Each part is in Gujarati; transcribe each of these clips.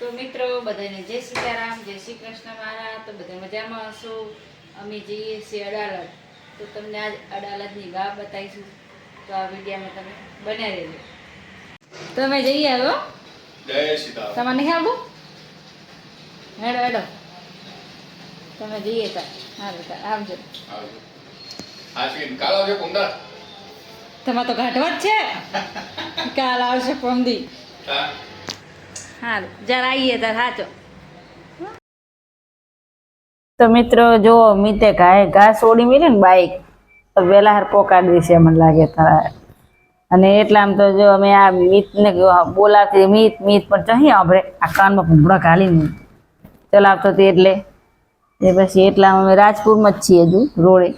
તો મિત્રો બધાને જય સીતારામ જય શ્રી કૃષ્ણ મારા તો બધા મજામાં હશો? અમે જઈએ છીએ અડાલત તો તમને આજ અડાલજની ગાહ બતાવીશું. તો આ વિડીયામાં તમે બન્યા રહેજો. તો અમે જઈએ હવે તમારે નહીં આવું હેડો હેડો. તમે જઈએ તા. આવજો. આવજો. હા સીન કાલ આવજો કુંડા તમારે તો ઘાટવટ છે. કાલ આવશે પમદી હા જરા આવીએ તાર સાચો તો મિત્રો જો મિતે ઘાય ઘાસ ઓડી મેલી ને બાઈક. તો વેલા હાર પોકાડી દેશે મને લાગે તારા. અને એટલા આમ તો જો અમે આ મીતને બોલાવતી મિત મિત, પણ ચહી આપણે આ કાનમાં ભૂંગળા ઘાલીને. ચલાવતો હતી એટલે. એ પછી એટલા અમે રાજપુરમાં જ છીએ હજુ, રોડે.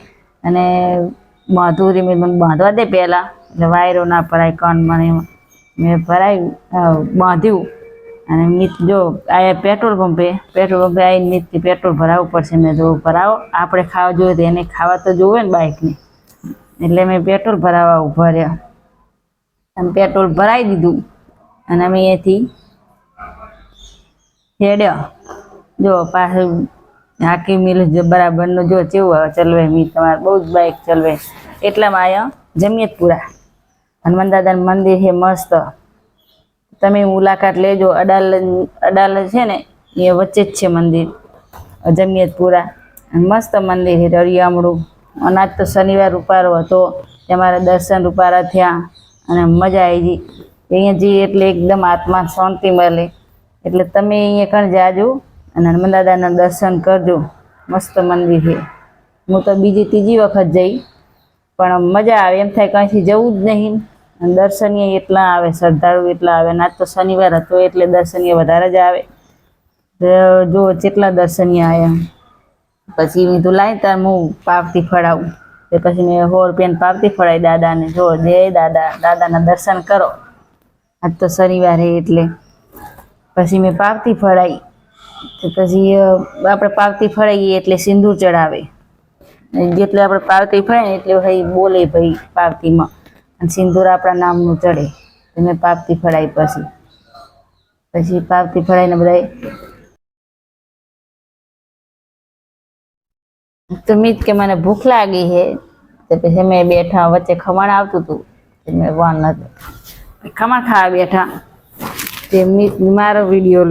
અને માધુરી મેં મને બાંધવા દે પહેલાં. એટલે વાયરો ના ભરાય, કાનમાં એમાં. મેં ભરાયું બાંધ્યું. અને મિત જો આ પેટ્રોલ પંપે પેટ્રોલ પંપે આવીને મિતથી પેટ્રોલ ભરાવવું પડશે. મેં જો ભરાવો, આપણે ખાવા જોઈએ તો એને ખાવા તો જોવે ને બાઇકને એટલે મેં પેટ્રોલ ભરાવવા ઊભા રહ્યા. અને પેટ્રોલ ભરાવી દીધું. અને અમે અહીંયાથી હેડ્યા. જો પાછું હાકી મિલ બરાબરનું જો ચેવું ચલવે મી તમારે બહુ જ બાઇક ચલવે. એટલામાં આવ્યા જમીયતપુરા. હનુમાન દાદાનું મંદિર છે મસ્ત. તમે મુલાકાત લેજો. અડાલ અડાલજ છે ને, એ વચ્ચે જ છે મંદિર. જમિયતપુરા અને મસ્ત મંદિર છે, રળિયામણું. અને આજ તો શનિવાર રૂપારો હતો. તમારા દર્શન રૂપારા થયા અને મજા આવી ગઈ. અહીંયા જઈએ એટલે એકદમ આત્મા શાંતિ મળે. એટલે તમે અહીંયા કણ જાજો અને હનુમાન દાદાના દર્શન કરજો. મસ્ત મંદિર છે. હું તો બીજી ત્રીજી વખત જઈ. પણ મજા આવે. એમ થાય કંઈથી જવું જ નહીં. દર્શનીય એટલા આવે, શ્રદ્ધાળુ એટલા આવે, ના તો શનિવાર હતો એટલે દર્શનીય વધારે જ આવે. જો કેટલા દર્શનીય આવ્યા પછી મેં તું લાઈ તાર હું પાવતી ફળાવું. તે પછી મેં સો રૂપિયાની પાવતી ફળાવી દાદાને. જો જય દાદા, દાદાના દર્શન કરો. આજ તો શનિવાર એટલે. પછી મેં પાવતી ફળાવી પછી આપણે પાવતી ફળાવીએ એટલે સિંદૂર ચડાવે. જેટલે આપણે પાવતી ફળાય એટલે ભાઈ બોલે ભાઈ પાવતીમાં. અને સિંદૂર આપણા નામનું ચડે. તમે મેં ફળાય પછી. પછી પાપથી ફળાઈને બધા તો મીત કે મને ભૂખ લાગી છે. તો પછી મેં બેઠા વચ્ચે ખમણ આવતું હતું. મેં વાન નતું ખમણ ખાવા બેઠા તે મીત મારો વીડિયો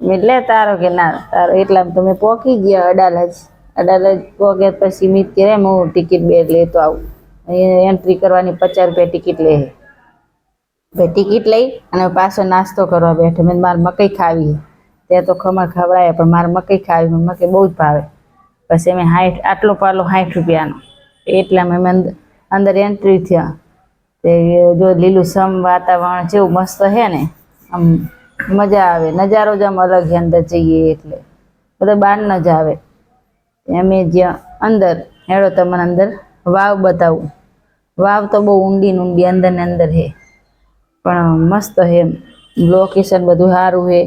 મેં લે તારો કે ના, તારો એટલા તમે પોકી ગયા અડાલજ. અડાલજ પોકે પછી મીત કે હું ટિકિટ બે લેતો આવું. એન્ટ્રી કરવાની પચાસ રૂપિયા ટિકિટ લે ભાઈ ટિકિટ લઈ અને પાછો નાસ્તો કરવા બેઠો. મેં મારે મકઈ ખાવી ત્યાં તો ખમણ ખવડાય પણ મારે મકઈ ખાવી મકઈ બહુ જ ભાવે. પછી મેં હાઠ આટલો પાલો સાઠ રૂપિયાનો. એટલા મેં અંદર એન્ટ્રી થયા. તે જો લીલું સમ વાતાવરણ જેવું મસ્ત છે ને, આમ મજા આવે. નજારો જ આમ અલગ અંદર જઈએ એટલે. બધા બહાર ન જ આવે. અમે જ્યાં અંદર, હેડો તમને અંદર વાવ બતાવું. વાવ તો બહુ ઊંડી ઊંડી અંદર ને અંદર છે પણ મસ્ત એમ લોકેશન બધું સારું હે.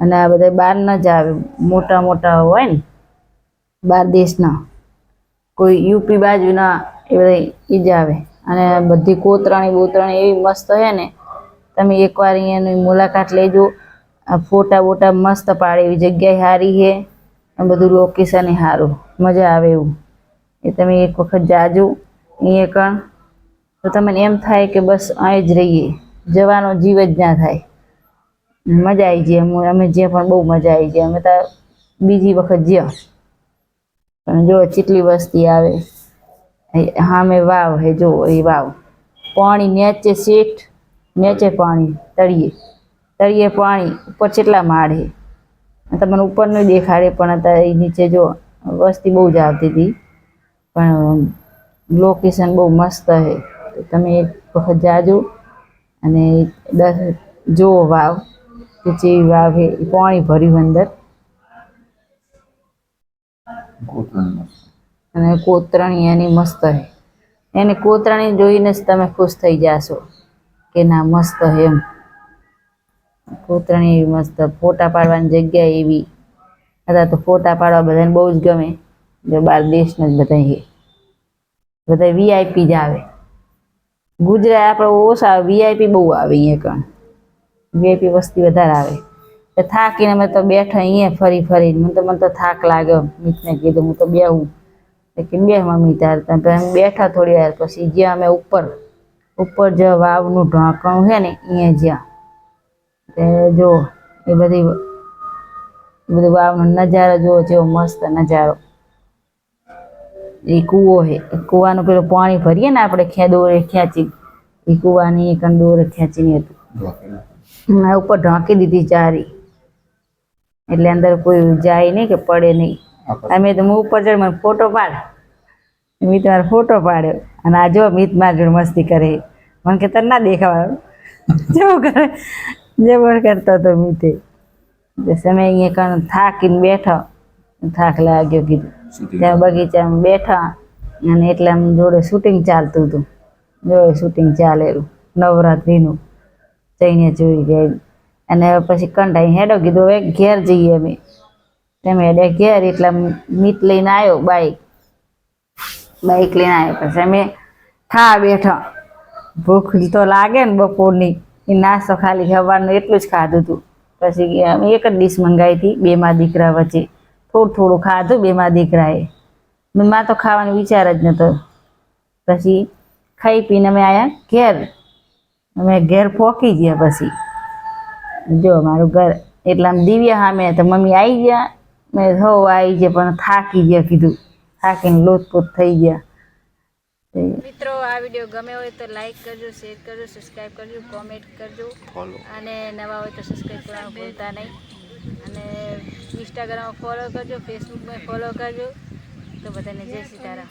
અને આ બધા બહાર ન જ આવે મોટા મોટા હોય ને બહાર દેશના. કોઈ યુપી બાજુના એ બધા એ જ આવે. અને બધી કોતરાણી બોતરાણી એવી મસ્ત છે ને. તમે એકવાર અહીંયાની મુલાકાત લેજો. ફોટા બોટા મસ્ત પાડે એવી જગ્યાએ સારી છે અને બધું લોકેશન સારું. મજા આવે એવું. એ તમે એક વખત જાજો. અહીંયા કણ તો તમને એમ થાય કે બસ અહીં જ રહીએ. જવાનો જીવ જ ના થાય. મજા આવી જાય. અમે અમે જ્યાં પણ બહુ મજા આવી જાય. અમે તો બીજી વખત જ્યાં. પણ જો કેટલી વસ્તી આવે સામે વાવ હે, જો એ વાવ. પાણી નેચે શેઠ, નીચે પાણી, તળીએ. તળીએ પાણી, ઉપર ચેટલા માળ હે? તમને ઉપર નહીં દેખાડે, પણ અત્યારે એ નીચે જો વસ્તી બહુ જ આવતી હતી. પણ લોકેશન બહુ મસ્ત તો તમે એક વખત જાજો અને દસ જુઓ વાવ કે જેવી વાવ એ પાણી ભર્યું અંદર. અને કોતરણી એની મસ્ત હે. એને કોતરણી જોઈને જ તમે ખુશ થઈ જાશો કે ના મસ્ત હે એમ. કોતરણી એવી મસ્ત ફોટા પાડવાની જગ્યા એવી. અથવા તો ફોટા પાડવા બધાને બહુ જ ગમે. જો બાર દેશના જ બધા બધા વીઆઈપી જ આવે. ગુજરાત આપણે ઓછા વીઆઈપી બહુ આવે અહીંયા કણ. વીઆઈપી વસ્તી વધારે આવે. તો થાકીને અમે તો બેઠા અહીંયા ફરી ફરી મને તો મને તો થાક લાગ્યો મિતને કીધું, હું તો બેહું. કે બે મમ્મી તાર? તમે બેઠા થોડી વાર પછી જ્યાં અમે ઉપર ઉપર જે વાવનું ઢાંકણું છે ને, અહીંયા જ્યાં. તે જો, એ બધી બધું વાવનો નજારો જોવો જેવો મસ્ત નજારો. એ કૂવો છે કૂવાનું પેલું પાણી ભરીએ ને આપણે ખે દોરે ખેંચી. એ કૂવાની એક દોરે ખેંચીને હતું. ઉપર ઢાંકી દીધી ચારી એટલે અંદર કોઈ જાય નહીં કે પડે નહીં. અમે તો હું ઉપર ચડ મને ફોટો પાડ. મિત મારો ફોટો પાડ્યો. અને આ જો મિત મારી જોડે મસ્તી કરે. મને કે તને ના દેખાવાનું જેવો કરે. જેવો કરતો હતો મિતે. સમય અહીંયા થાકીને બેઠો. થાક લાગ્યો કીધું. ત્યાં બગીચામાં બેઠા અને એટલે આમ જોડે શૂટિંગ ચાલતું હતું. જોડે શૂટિંગ ચાલેલું. નવરાત્રિનું. જઈને જોઈ ગઈ અને પછી કંટાઈ હેડો કીધું હવે ઘેર જઈએ અમે. તમે હેડે ઘેર એટલે મીત લઈને આવ્યો બાઈક બાઈક લઈને આવ્યો. પછી અમે ખા બેઠા. ભૂખ તો લાગે ને બપોરની. એ નાસ્તો ખાલી સવારનું એટલું જ ખાધું હતું પછી અમે એક જ ડીશ મંગાવી હતી બેમાં દીકરા વચ્ચે. થોડું થોડું ખાધું બેમાં દીકરાએ. માં તો ખાવાનો વિચાર જ નહોતો પછી ખાઈ પીને અમે આવ્યા ઘેર. અમે ઘેર પહોંચી ગયા પછી. જો મારું ઘર એટલા આમ દિવ્ય સામે તો મમ્મી આવી ગયા. મેં હો આવી ગયા પણ થાકી ગયા કીધું. થાકીને લોથપોત થઈ ગયા. મિત્રો આ વીડિયો ગમે હોય તો લાઈક કરજો શેર કરજો સબસ્ક્રાઈબ કરજો કોમેન્ટ કરજો. અને નવા હોય તો સબસ્ક્રાઈબ કરવાનું ભૂલતા નહીં. અને ઇન્સ્ટાગ્રામમાં ફોલો કરજો ફેસબુકમાં ફોલો કરજો. તો બધાને જય સીતારામ